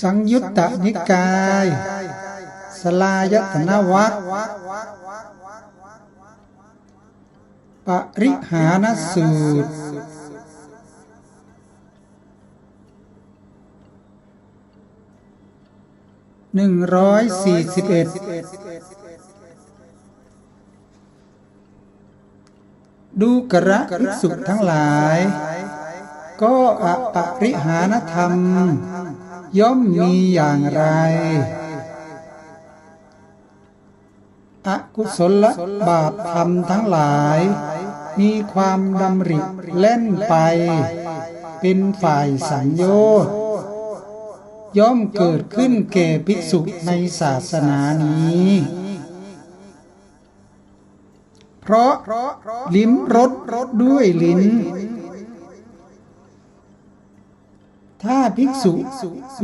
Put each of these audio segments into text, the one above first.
สังยุตตนิกาย สลายตนวัคปริหานสูตร หนึ่งร้อยสี่สิบเอ็ด ดูกระภิกษุทั้งหลาย ก็อปริหานธรรม ย่อมมีอย่างไร อกุศลบาปธรรมทั้งหลาย มีความดำริเล่นไป เป็นฝ่ายสังโยชน์ย่อมเกิดขึ้นแก่ภิกษุในศาสนานี้ เพราะลิ้มรสด้วยลิ้น ถ้าภิกษุ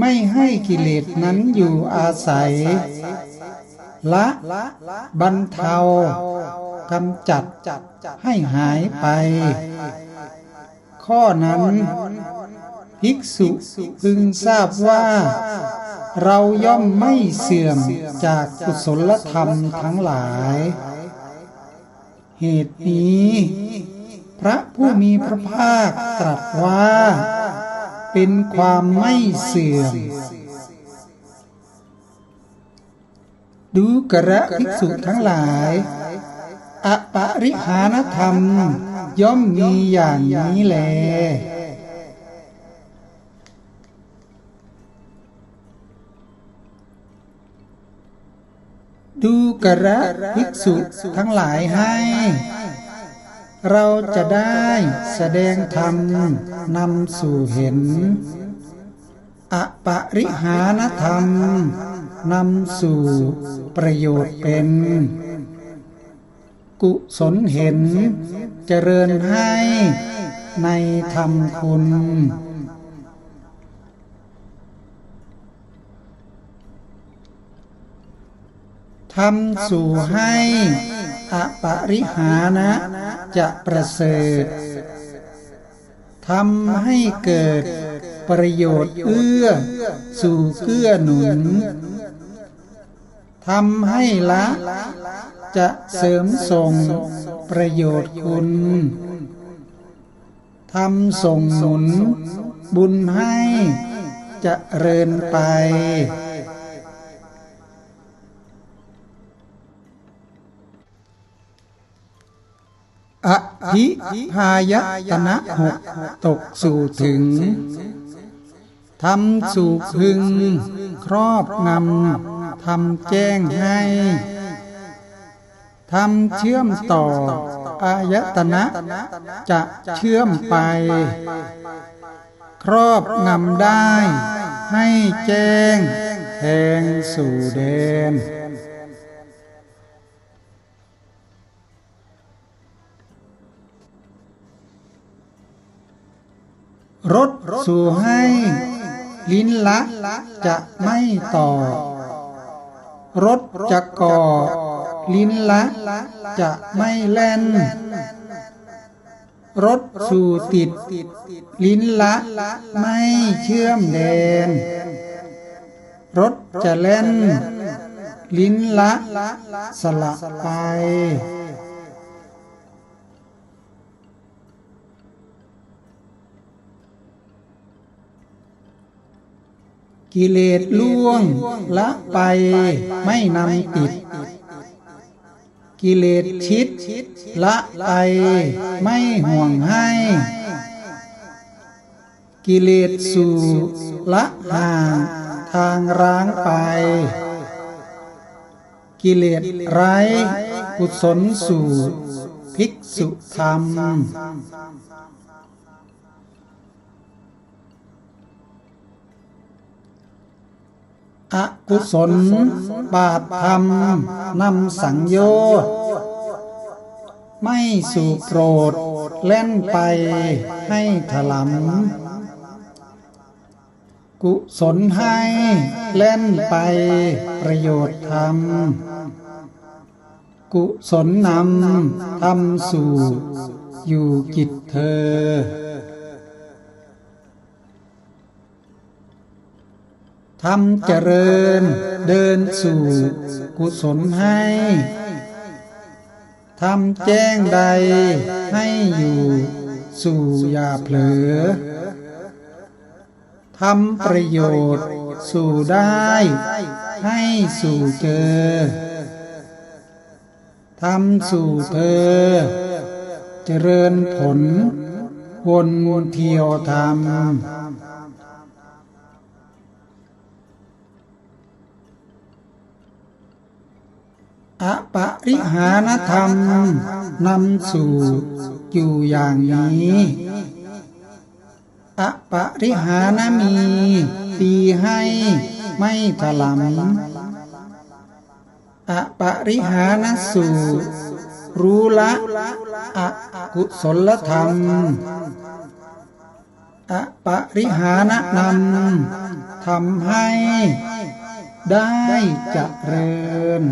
ไม่ให้กิเลสนั้นอยู่อาศัย ละบรรเทากำจัดให้หายไป ข้อนั้น ภิกษุพึงทราบว่า เราย่อมไม่เสื่อมจากกุศลธรรมทั้งหลาย เหตุนี้ พระผู้มีพระภาคตรัสว่า เป็นความไม่เสื่อม ดูกระภิกษุทั้งหลายอปริหานธรรม ย่อมมีอย่างนี้แล ดูกระภิกษุทั้งหลายให้ เราจะได้แสดงธรรมนำสู่เห็น อปริหานธรรมนำสู่ประโยชน์เป็น กุศลเห็นเจริญให้ในธรรมคุณ ทำสู่ให้ อปริหานะจะประเสริฐทำให้เกิดประโยชน์เอื้อ สู่เกื้อหนุนทำให้ละ จะเสริมส่งประโยชน์คุณทำส่งหนุนบุญให้จะเริญไป อภิพายตนะหกตกสู่ถึงทำสู่พึง ครอบงำทำแจ้งให้ทำเชื่อมต่อ อายตนะ จะเชื่อมไป ครอบงำได้ ให้แจ้งแทงสู่แดน รถสู่ให้ ลิ้นละจะไม่ต่อรถจะก่อ ลิ้นละจะไม่แล่นรถสู่ติด ลิ้นละไม่เชื่อมแดนรถจะเล่น ลิ้นละสละไป กิเลสล่วงละไปไม่นำติด กิเลสชิดละไปไม่ห่วงให้ กิเลสสู่ละห่างทางร้างไป กิเลสไร้กุศลสู่ภิกษุธรรม ก อกุศล บาปธรรมนำสังโยชน์ไม่สู่โกรธเล่นไปให้ถลำกุศลให้เล่นไปประโยชน์ธรรม กุศลนำทำสู่อยู่กิจเธอ ทำเจริญเดินสู่กุศลให้ทำแจ้งใดให้อยู่สู่อย่าเผลอทำประโยชน์สู่ได้ให้สู่เจอทำสู่เธอ เจริญผลวนเที่ยวธรรม อปริหานธรรมนำสู่อยู่อย่างนี้อปริหานมีตีให้ไม่ถลำอปริหานสู่รู้ละอกุศลธรรมอปริหานนำทำให้ได้เจริญ